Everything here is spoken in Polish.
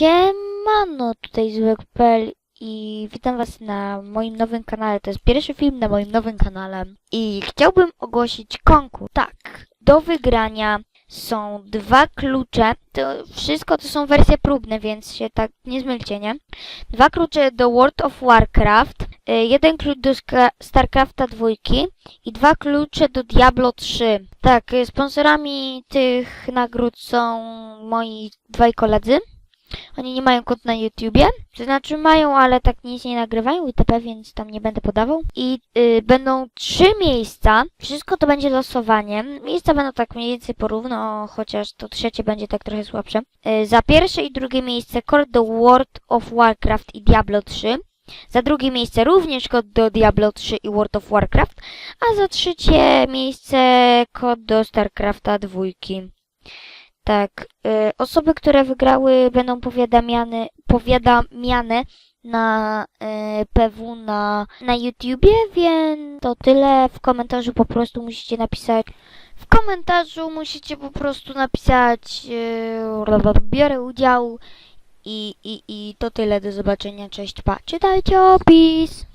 Siemano, tutaj Złek.pl i witam was na moim nowym kanale. To jest pierwszy film na moim nowym kanale i chciałbym ogłosić konkurs. Tak, do wygrania są dwa klucze. To wszystko to są wersje próbne, więc się tak nie zmylcie, nie? Dwa klucze do World of Warcraft, y, jeden klucz do StarCrafta 2 i dwa klucze do Diablo 3. Tak, y, sponsorami tych nagród są moi dwaj koledzy. Oni nie mają kont na YouTubie, to znaczy mają, ale tak nic nie nagrywają itp., więc tam nie będę podawał. I y, będą trzy miejsca, wszystko to będzie losowanie. Miejsca będą tak mniej więcej porówno, chociaż to trzecie będzie tak trochę słabsze. Y, za pierwsze i drugie miejsce kod do World of Warcraft i Diablo 3. Za drugie miejsce również kod do Diablo 3 i World of Warcraft, a za trzecie miejsce kod do StarCrafta 2. Tak, y, osoby, które wygrały będą powiadamiane, powiadamiane na y, PW na, na YouTubie, więc to tyle. W komentarzu po prostu musicie napisać. W komentarzu musicie po prostu napisać y, biorę udział i, i, i to tyle. Do zobaczenia. Cześć, pa. Czytajcie opis.